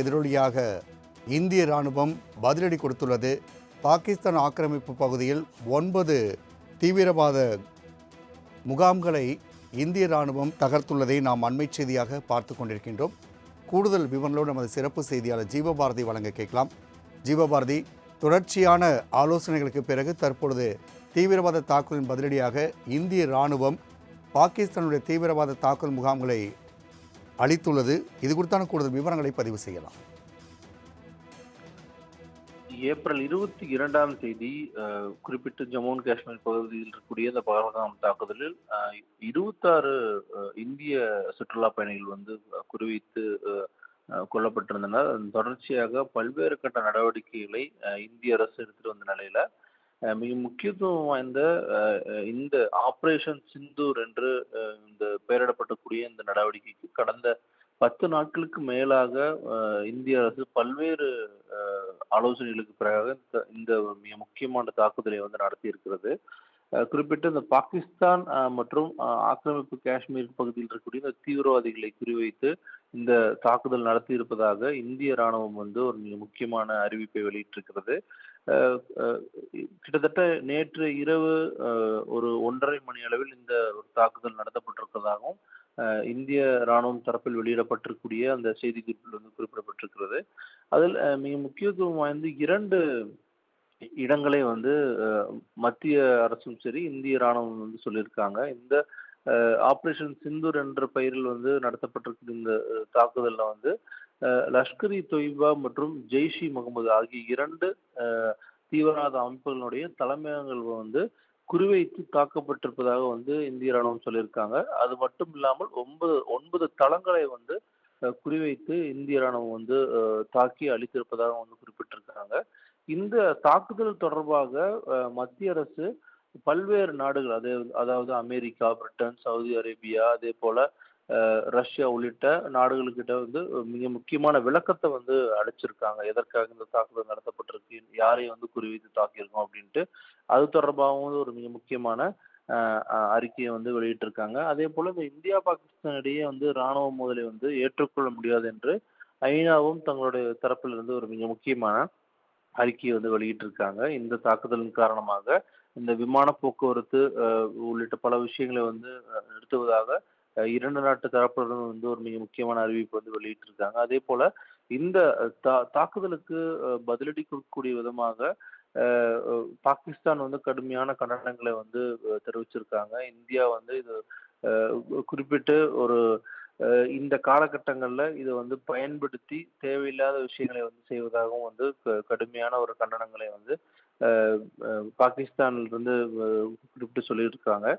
எதிரொலியாக இந்திய ராணுவம் பதிலடி கொடுத்துள்ளது. பாகிஸ்தான் ஆக்கிரமிப்பு பகுதியில் ஒன்பது தீவிரவாத முகாம்களை இந்திய ராணுவம் தகர்த்துள்ளதை நாம் அண்மை செய்தியாக பார்த்து கொண்டிருக்கின்றோம். கூடுதல் விவரங்களோடு நமது சிறப்பு செய்தியாளர் ஜீவபாரதி வழங்க கேட்கலாம். ஜீவபாரதி தொடர்ச்சியான ஆலோசனைகளுக்கு பிறகு தற்பொழுது தீவிரவாத தாக்குதலின் பதிலடியாக இந்திய ராணுவம் பாகிஸ்தானுடைய தீவிரவாத தாக்குதல் முகாம்களை அளித்துள்ளது. இது குறித்தான கூடுதல் விவரங்களை பதிவு செய்யலாம். ஏப்ரல் இருபத்தி இரண்டாம் தேதி அஹ், குறிப்பிட்ட ஜம்மு அண்ட் காஷ்மீர் பகுதியில் இருக்கக்கூடிய இந்த பகல்காம் தாக்குதலில் அஹ், இருபத்தாறு இந்திய சுற்றுலா பயணிகள் வந்து குறிவித்து குறிவைத்து அஹ், கொல்லப்பட்டிருந்தனர். தொடர்ச்சியாக பல்வேறு கட்ட நடவடிக்கைகளை இந்திய அரசு எடுத்துட்டு வந்த நிலையில மிக முக்கியத்துவம் வாய்ந்த இந்த ஆப்ரேஷன் சிந்தூர் என்று இந்த பெயரிடப்படக்கூடிய இந்த நடவடிக்கைக்கு கடந்த பத்து நாட்களுக்கு மேலாக இந்திய அரசு பல்வேறு ஆலோசனைகளுக்கு பிறகு இந்த- இந்த ஒரு மிக முக்கியமான தாக்குதலை வந்து நடத்தி இருக்கிறது குறிப்பிட்டு இந்த பாகிஸ்தான் மற்றும் ஆக்கிரமிப்பு காஷ்மீர் பகுதியில் இருக்கக்கூடிய இந்த தீவிரவாதிகளை குறிவைத்து இந்த தாக்குதல் நடத்தி இருப்பதாக இந்திய ராணுவம் வந்து ஒரு மிக முக்கியமான அறிவிப்பை வெளியிட்டிருக்கிறது. கிட்டத்தட்ட நேற்று இரவு ஒரு ஒன்றரை மணி அளவில் இந்த ஒரு தாக்குதல் நடத்தப்பட்டிருப்பதாகவும் அஹ், இந்திய ராணுவம் தரப்பில் வெளியிடப்பட்டிருக்கூடிய அந்த செய்தி குறிப்பில் வந்து குறிப்பிடப்பட்டிருக்கிறது. அதில் மிக முக்கியத்துவம் வாய்ந்த இரண்டு இடங்களை வந்து மத்திய அரசும் சரி இந்திய ராணுவம் வந்து சொல்லியிருக்காங்க. இந்த ஆபரேஷன் சிந்தூர் என்ற பெயரில் வந்து நடத்தப்பட்டிருக்கிற இந்த தாக்குதலில் வந்து லஷ்கர் இ தொய்பா மற்றும் ஜெய்ஷ் இ முகமது ஆகிய இரண்டு தீவிரவாத அமைப்புகளுடைய தலைமையகங்கள் வந்து குறிவைத்து தாக்கப்பட்டிருப்பதாக வந்து இந்திய ராணுவம் சொல்லியிருக்காங்க. அது மட்டும் இல்லாமல் ஒன்பது ஒன்பது தளங்களை வந்து குறிவைத்து இந்திய ராணுவம் வந்து தாக்கி அளித்திருப்பதாக வந்து குறிப்பிட்டிருக்காங்க. இந்த தாக்குதல் தொடர்பாக மத்திய அரசு பல்வேறு நாடுகள் அதே அதாவது அமெரிக்கா பிரிட்டன் சவுதி அரேபியா அதே போல ரஷ்யா உள்ளிட்ட நாடுகளுக்கிட்ட வந்து மிக முக்கியமான விளக்கத்தை வந்து அளிச்சிருக்காங்க. எதற்காக இந்த தாக்குதல் நடத்தப்பட்டிருக்கு? யாரையும் வந்து குறிவைத்து தாக்கியிருக்கோம் அப்படின்ட்டு. அது தொடர்பாகவும் வந்து ஒரு மிக முக்கியமான அறிக்கையை வந்து வெளியிட்டிருக்காங்க. அதே போல இந்த இந்தியா பாகிஸ்தான் இடையே வந்து இராணுவ மோதலை வந்து ஏற்றுக்கொள்ள முடியாது என்று ஐநாவும் தங்களுடைய தரப்பிலிருந்து ஒரு மிக முக்கியமான அறிக்கையை வந்து வெளியிட்டிருக்காங்க. இந்த தாக்குதலின் காரணமாக இந்த விமான போக்குவரத்து உள்ளிட்ட பல விஷயங்களை வந்து நிறுத்துவதாக இரண்டு நாட்டு தரப்பினரும் வந்து ஒரு மிக முக்கியமான அறிவிப்பு வந்து வெளியிட்டிருக்காங்க. அதே போல இந்த தா- தாக்குதலுக்கு பதிலடி கொடுக்கக்கூடிய விதமாக பாகிஸ்தான் வந்து கடுமையான கண்டனங்களை வந்து தெரிவிச்சிருக்காங்க. இந்தியா வந்து இது குறிப்பிட்டு ஒரு இந்த காலகட்டங்களில் இதை வந்து பயன்படுத்தி தேவையில்லாத விஷயங்களை வந்து செய்வதாகவும் வந்து க- கடுமையான ஒரு கண்டனங்களை வந்து பாகிஸ்தானிலிருந்து இருந்து குறிப்பிட்டு சொல்லியிருக்காங்க.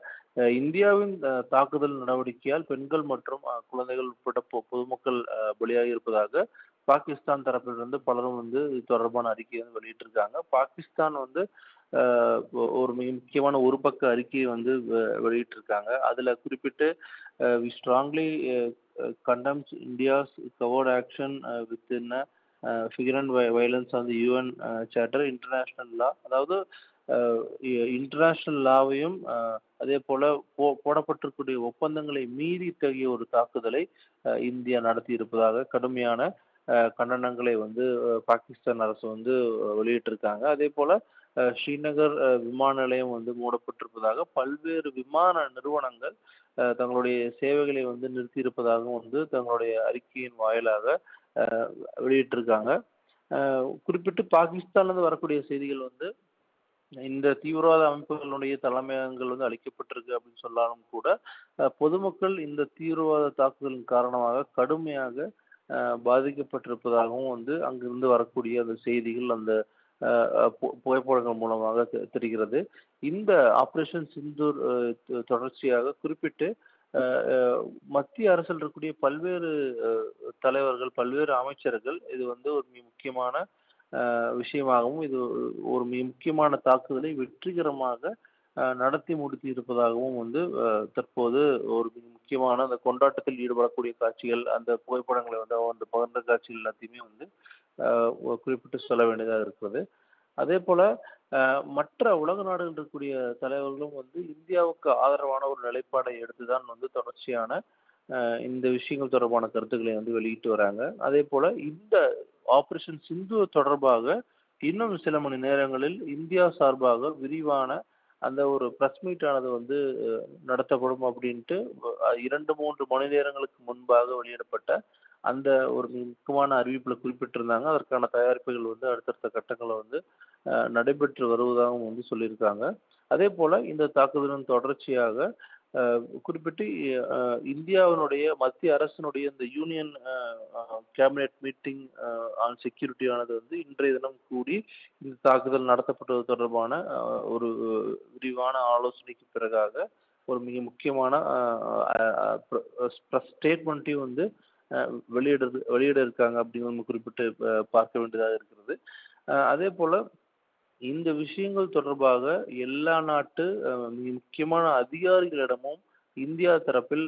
இந்தியாவின் தாக்குதல் நடவடிக்கையால் பெண்கள் மற்றும் குழந்தைகள் உட்பட பொ- பொதுமக்கள் பலியாகி இருப்பதாக பாகிஸ்தான் தரப்பிலிருந்து பலரும் வந்து இது தொடர்பான அறிக்கையை வந்து வெளியிட்டிருக்காங்க. பாகிஸ்தான் வந்து ஒரு மிக முக்கியமான ஒரு பக்க அறிக்கையை வந்து வெ- வெளியிட்டிருக்காங்க. அதுல குறிப்பிட்டு we strongly condemns India's covert action within figure and violence on the UN charter international law அதாவது இன்டர்நேஷ்னல் லாவையும் அதே போல போ போடப்பட்டிருக்கக்கூடிய ஒப்பந்தங்களை மீறி இத்தகைய ஒரு தாக்குதலை இந்தியா நடத்தி இருப்பதாக கடுமையான அஹ், கண்டனங்களை வந்து பாகிஸ்தான் அரசு வந்து வெளியிட்டிருக்காங்க. அதே போல ஸ்ரீநகர் அஹ், விமான நிலையம் வந்து மூடப்பட்டிருப்பதாக பல்வேறு விமான நிறுவனங்கள் அஹ், தங்களுடைய சேவைகளை வந்து நிறுத்தியிருப்பதாகவும் வந்து தங்களுடைய அறிக்கையின் வாயிலாக வெளியிட்டிருக்காங்க. குறிப்பிட்டு பாகிஸ்தான்லேருந்து வரக்கூடிய செய்திகள் வந்து இந்த தீவிரவாத அமைப்புகளுடைய தலைமையகங்கள் வந்து அளிக்கப்பட்டிருக்கு அப்படின்னு சொன்னாலும் கூட பொதுமக்கள் இந்த தீவிரவாத தாக்குதலின் காரணமாக கடுமையாக பாதிக்கப்பட்டிருப்பதாகவும் வந்து அங்கிருந்து வரக்கூடிய அந்த செய்திகள் அந்த பு- புகைப்படங்கள் மூலமாக தெரிகிறது. இந்த ஆபரேஷன் சிந்தூர் தொடர்ச்சியாக குறிப்பிட்டு மத்திய அரசில் இருக்கக்கூடிய பல்வேறு தலைவர்கள் பல்வேறு அமைச்சர்கள் இது வந்து ஒரு மிக முக்கியமான விஷயமாகவும் இது ஒரு மிக முக்கியமான தாக்குதலை வெற்றிகரமாக நடத்தி முடித்து இருப்பதாகவும் வந்து தற்போது ஒரு மிக முக்கியமான அந்த கொண்டாட்டத்தில் ஈடுபடக்கூடிய காட்சிகள் அந்த புகைப்படங்களை வந்து அந்த பகிர்ந்த காட்சிகள் எல்லாத்தையுமே வந்து குறிப்பிட்டு சொல்ல வேண்டியதாக இருக்கிறது. அதே போல மற்ற உலக நாடுகள் இருக்கக்கூடிய தலைவர்களும் வந்து இந்தியாவுக்கு ஆதரவான ஒரு நிலைப்பாடை எடுத்துதான் வந்து தொடர்ச்சியான இந்த விஷயங்கள் தொடர்பான கருத்துக்களை வந்து வெளியிட்டு வராங்க. அதே போல இந்த ஆபரேஷன் சிந்து தொடர்பாக இன்னும் சில மணி நேரங்களில் இந்தியா சார்பாக விரிவான அந்த ஒரு பிரஸ் மீட் ஆனது வந்து நடத்தப்படும் அப்படின்ட்டு இரண்டு மூன்று மணி நேரங்களுக்கு முன்பாக வெளியிடப்பட்ட அந்த ஒரு முக்கியமான அறிவிப்புல குறிப்பிட்டிருந்தாங்க. அதற்கான தயாரிப்புகள் வந்து அடுத்தடுத்த கட்டங்களை வந்து நடைபெற்று வருவதாகவும் வந்து சொல்லியிருக்காங்க. அதே போல் இந்த தாக்குதலின் தொடர்ச்சியாக குறிப்பிட்டு இந்தியாவினுடைய மத்திய அரசினுடைய இந்த யூனியன் கேபினெட் மீட்டிங் ஆன் செக்யூரிட்டியானது வந்து இன்றைய தினம் கூடி இந்த தாக்குதல் நடத்தப்பட்டது தொடர்பான ஒரு விரிவான ஆலோசனைக்கு பிறகாக ஒரு மிக முக்கியமான ஸ்டேட்மெண்ட்டையும் வந்து வெளியிடுறது வெளியிட இருக்காங்க அப்படின்னு நம்ம குறிப்பிட்டு பார்க்க வேண்டியதாக இருக்கிறது. அதே போல இந்த விஷயங்கள் தொடர்பாக எல்லா நாட்டு முக்கியமான அதிகாரிகளிடமும் இந்தியா தரப்பில்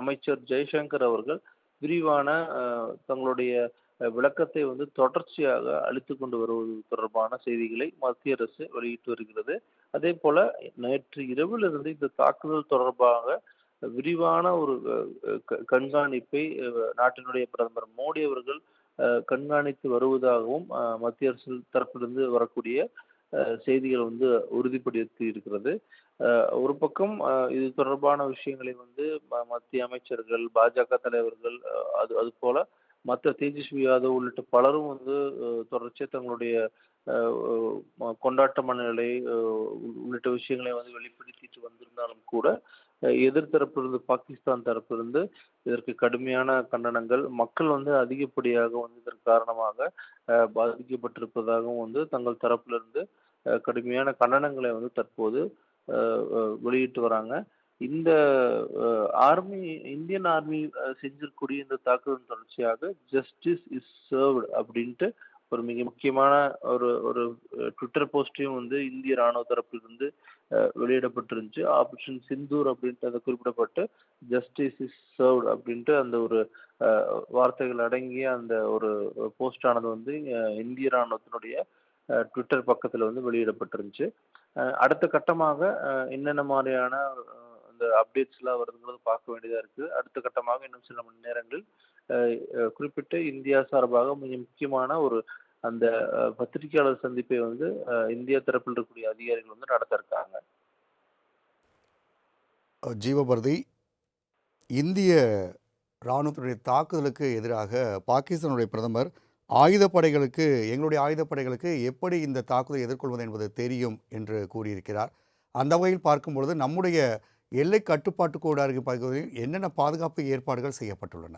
அமைச்சர் ஜெய்சங்கர் அவர்கள் விரிவான தங்களுடைய விளக்கத்தை வந்து தொடர்ச்சியாக அளித்து கொண்டு வருவது தொடர்பான செய்திகளை மத்திய அரசு வெளியிட்டு வருகிறது. அதே போல நேற்று இரவிலிருந்து இந்த தாக்குதல் தொடர்பாக விரிவான ஒரு கண்காணிப்பை நாட்டினுடைய பிரதமர் மோடி அவர்கள் கண்காணித்து வருவதாகவும் மத்திய அரசு தரப்பிலிருந்து வரக்கூடிய செய்திகள் வந்து உறுதிப்படுத்தி இருக்கிறது. ஒரு பக்கம் இது தொடர்பான விஷயங்களை வந்து ம- மத்திய அமைச்சர்கள் பாஜக தலைவர்கள் அது அது போல மற்ற தேஜஸ்வி யாதவ் உள்ளிட்ட பலரும் வந்து தொடர்ச்சியாக தங்களுடைய கொண்டாட்ட மனநிலை உள்ளிட்ட விஷயங்களை வந்து வெளிப்படுத்திட்டு வந்திருந்தாலும் கூட எதிர்த்தரப்பிலிருந்து பாகிஸ்தான் தரப்பிலிருந்து இதற்கு கடுமையான கண்டனங்கள். மக்கள் வந்து அதிகப்படியாக வந்து இதற்கு காரணமாக பாதிக்கப்பட்டிருப்பதாகவும் வந்து தங்கள் தரப்பிலிருந்து கடுமையான கண்டனங்களை வந்து தற்போது வெளியிட்டு வராங்க. இந்த ஆர்மி இந்தியன் ஆர்மி செஞ்சிருக்கக்கூடிய இந்த தாக்குதல் தொடர்ச்சியாக ஜஸ்டிஸ் இஸ் சர்வ்டு அப்படின்ட்டு ஒரு மிக முக்கியமான ஒரு ஒரு ட்விட்டர் போஸ்டையும் வந்து இந்திய ராணுவ தரப்பிலிருந்து வெளியிடப்பட்டிருந்துச்சு. ஆபரேஷன் சிந்தூர் அப்படின்ட்டு அதை குறிப்பிடப்பட்டு ஜஸ்டிஸ் இஸ் சர்வ்டு அப்படின்ட்டு அந்த ஒரு வார்த்தைகள் அடங்கிய அந்த ஒரு போஸ்டானது வந்து இந்திய ராணுவத்தினுடைய ட்விட்டர் பக்கத்தில் வந்து வெளியிடப்பட்டிருந்துச்சு. அடுத்த கட்டமாக என்னென்ன மாதிரியான அந்த அப்டேட்ஸ்லாம் வருதுங்கிறது பார்க்க வேண்டியதாக இருக்குது. அடுத்த கட்டமாக இன்னும் சில மணி நேரங்களில் குறிப்பிட்டு இந்தியா சார்பாக மிக முக்கியமான ஒரு அந்த பத்திரிகையாளர் சந்திப்பை வந்து இந்திய தரப்பில் இருக்கக்கூடிய அதிகாரிகள் வந்து நடத்த இருக்காங்க. ஜீவபாரதி இந்திய இராணுவத்தினுடைய தாக்குதலுக்கு எதிராக பாகிஸ்தானுடைய பிரதமர் ஆயுதப்படைகளுக்கு எங்களுடைய ஆயுதப்படைகளுக்கு எப்படி இந்த தாக்குதலை எதிர்கொள்வது என்பது தெரியும் என்று கூறியிருக்கிறார். அந்த வகையில் பார்க்கும்பொழுது நம்முடைய எல்லை கட்டுப்பாட்டு கோடு பகுதியில் என்னென்ன பாதுகாப்பு ஏற்பாடுகள் செய்யப்பட்டுள்ளன?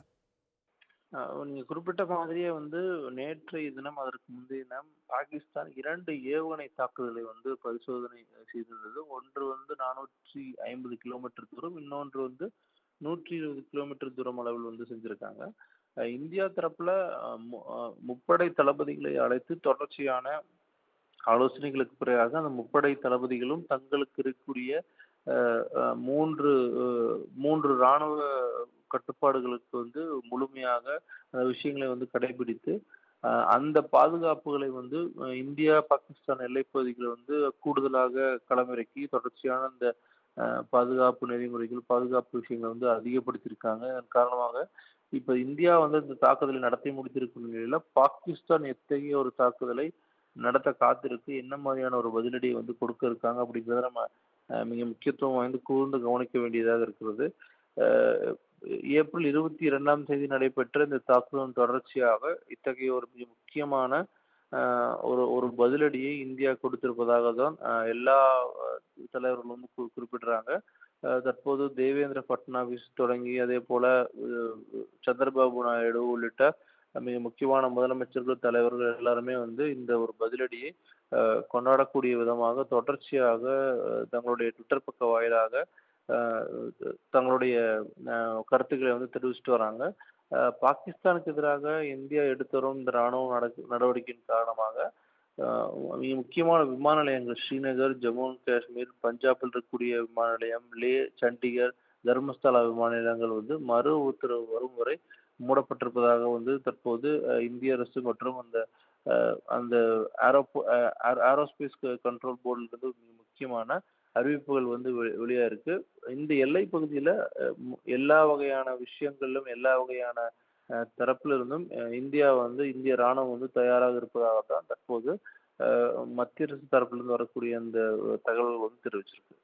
நீங்கள் குறிப்பிட்ட மாதிரியே வந்து நேற்றைய தினம் அதற்கு முந்தைய தினம் பாகிஸ்தான் இரண்டு ஏவுகணை தாக்குதலை வந்து பரிசோதனை செய்திருந்தது. ஒன்று வந்து நானூற்றி ஐம்பது கிலோமீட்டர் தூரம் இன்னொன்று வந்து நூற்றி இருபது கிலோமீட்டர் தூரம் அளவில் வந்து செஞ்சுருக்காங்க. இந்தியா தரப்பில் மு- முப்படை தளபதிகளை அழைத்து தொடர்ச்சியான ஆலோசனைகளுக்கு பிறகாக அந்த முப்படை தளபதிகளும் தங்களுக்கு இருக்கக்கூடிய மூன்று மூன்று இராணுவ கட்டுப்பாடுகளுக்கு வந்து முழுமையாக அந்த விஷயங்களை வந்து கடைபிடித்து அந்த பாதுகாப்புகளை வந்து இந்தியா பாகிஸ்தான் எல்லைப்பகுதிகளை வந்து கூடுதலாக களமிறக்கி தொடர்ச்சியான அந்த பாதுகாப்பு நெறிமுறைகள் பாதுகாப்பு விஷயங்களை வந்து அதிகப்படுத்தியிருக்காங்க. அதன் காரணமாக இப்போ இந்தியா வந்து இந்த தாக்குதலை நடத்தி முடித்திருக்கும் நிலையில் பாகிஸ்தான் எத்தகைய ஒரு தாக்குதலை நடத்த காத்திருக்கு என்ன மாதிரியான ஒரு பதிலடியை வந்து கொடுக்க இருக்காங்க அப்படிங்கிறத நம்ம மிக முக்கியத்துவம் வாய்ந்து கூர்ந்து கவனிக்க வேண்டியதாக இருக்கிறது. ஏப்ரல் இருபத்தி இரண்டாம் தேதி நடைபெற்ற இந்த தாக்குதலின் தொடர்ச்சியாக இத்தகைய ஒரு மிக முக்கியமான ஒரு ஒரு பதிலடியை இந்தியா கொடுத்திருப்பதாக தான் எல்லா தலைவர்களும் வந்து குறிப்பிடுறாங்க. தற்போது தேவேந்திர பட்னாவிஸ் தொடங்கி அதே போல சந்திரபாபு நாயுடு உள்ளிட்ட மிக முக்கியமான முதலமைச்சர்கள் தலைவர்கள் எல்லாருமே வந்து இந்த ஒரு பதிலடியை கொண்டாடக்கூடிய விதமாக தொடர்ச்சியாக தங்களுடைய ட்விட்டர் பக்க வாயிலாக தங்களுடைய கருத்துக்களை வந்து தெரிவிச்சுட்டு வராங்க. பாகிஸ்தானுக்கு எதிராக இந்தியா எடுத்து வரும் இந்த ராணுவ நடவடிக்கையின் காரணமாக முக்கியமான விமான நிலையங்கள் ஸ்ரீநகர் ஜம்மு அண்ட் காஷ்மீர் பஞ்சாபில் இருக்கக்கூடிய விமான நிலையம் லே சண்டிகர் தர்மஸ்தலா விமான நிலையங்கள் வந்து மறு உத்தரவு வரும் வரை மூடப்பட்டிருப்பதாக வந்து தற்போது இந்திய அரசு மற்றும் அந்த அந்த ஏரோபோ ஏரோஸ்பேஸ் கண்ட்ரோல் போர்டிலிருந்து முக்கியமான அறிவிப்புகள் வந்து வெ- வெளியா இருக்கு. இந்த எல்லை பகுதியில எல்லா வகையான விஷயங்களிலும் எல்லா வகையான அஹ், தரப்புல இருந்தும் இந்தியா வந்து இந்திய ராணுவம் வந்து தயாராக இருப்பதாக தான் தற்போது மத்திய அரசு தரப்பிலிருந்து வரக்கூடிய அந்த தகவல்கள் வந்து தெரிவிச்சிருக்கு.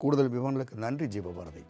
கூடுதல் விவரங்களுக்கு நன்றி ஜீவபாரதி.